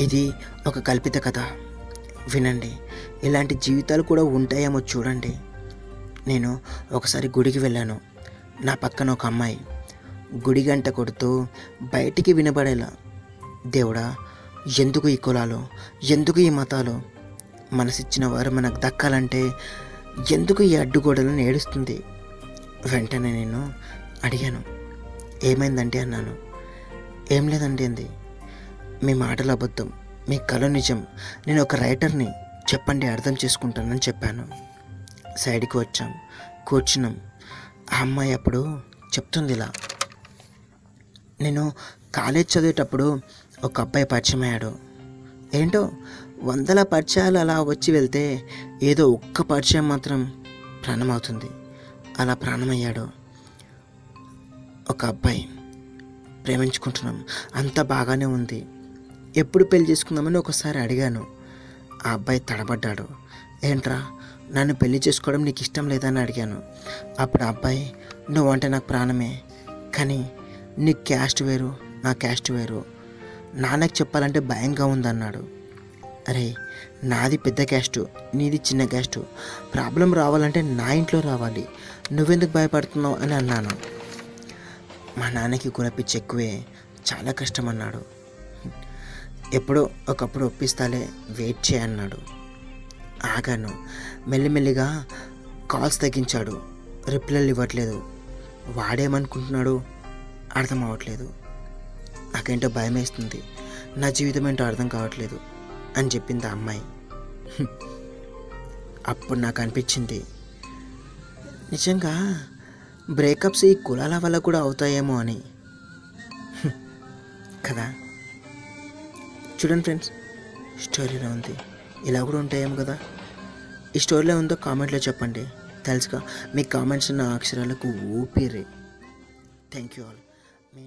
ఇది ఒక కల్పిత కథ. వినండి. ఇలాంటి జీవితాలు కూడా ఉంటాయేమో చూడండి. నేను ఒకసారి గుడికి వెళ్ళాను. నా పక్కన ఒక అమ్మాయి. గుడి గంట కొడుతూ బయటికి వినబడేలా దేవుడా ఎందుకు ఈ కులాలు? ఎందుకు ఈ మతాలు? మనసిచ్చిన వారు మనకు దక్కాలంటే ఎందుకు ఈ అడ్డుగోడలను ఏడుస్తుంది? వెంటనే నేను అడిగాను. ఏమైందంటే? అన్నాను. ఏం లేదండి అంది. మీ మాటలు అబద్ధం మీ కళ నిజం. నేను ఒక రైటర్ని చెప్పండి అర్థం చేసుకుంటానని చెప్పాను. సైడ్కి వచ్చాం కూర్చున్నాం. ఆ అమ్మాయి అప్పుడు చెప్తుంది ఇలా. నేను కాలేజ్ చదివేటప్పుడు ఒక అబ్బాయి పరిచయం అయ్యాడు. ఏంటో వందల పరిచయాలు అలా వచ్చి వెళ్తే ఏదో ఒక్క పరిచయం మాత్రం ప్రాణమవుతుంది. అలా ప్రాణమయ్యాడు ఒక అబ్బాయి. ప్రేమించుకుంటున్నాం. అంతా బాగానే ఉంది. ఎప్పుడు పెళ్ళి చేసుకుందామని ఒకసారి అడిగాను. ఆ అబ్బాయి తడబడ్డాడు. ఏంట్రా నన్ను పెళ్ళి చేసుకోవడం నీకు ఇష్టం లేదని అడిగాను. అప్పుడు అబ్బాయి అబ్బాయి నువ్వంటే నాకు ప్రాణమే కానీ నీ క్యాస్ట్ వేరు నా క్యాస్ట్ వేరు. నాన్నకి చెప్పాలంటే భయంగా ఉందన్నాడు. అరే నాది పెద్ద క్యాస్టు నీది చిన్న క్యాస్టు. ప్రాబ్లం రావాలంటే నా ఇంట్లో రావాలి. నువ్వెందుకు భయపడుతున్నావు? అని అన్నాను. మా నాన్నకి కులపిచ్చి ఎక్కువే చాలా కష్టం అన్నాడు. ఎప్పుడో ఒకప్పుడు ఒప్పిస్తాలే వెయిట్ చేయన్నాడు ఆగాను. మెల్లిమెల్లిగా కాల్స్ తగ్గించాడు. రిప్లైలు ఇవ్వట్లేదు. వాడేమనుకుంటున్నాడు? అర్థం అవ్వట్లేదు నాకేంటో భయం వేస్తుంది నా జీవితం ఏంటో అర్థం కావట్లేదు అని చెప్పింది ఆ అమ్మాయి. అప్పుడు నాకు అనిపించింది. నిజంగా బ్రేకప్స్ ఈ కులాల వల్ల కూడా అవుతాయేమో అని. కదా? చూడండి ఫ్రెండ్స్ స్టోరీలో ఉంది. ఇలా కూడా ఉంటాయేమో కదా. ఈ స్టోరీలో ఉందో కామెంట్లో చెప్పండి. తెలుసుగా. మీ కామెంట్స్ నా అక్షరాలకు ఊపిరి. Thank you all me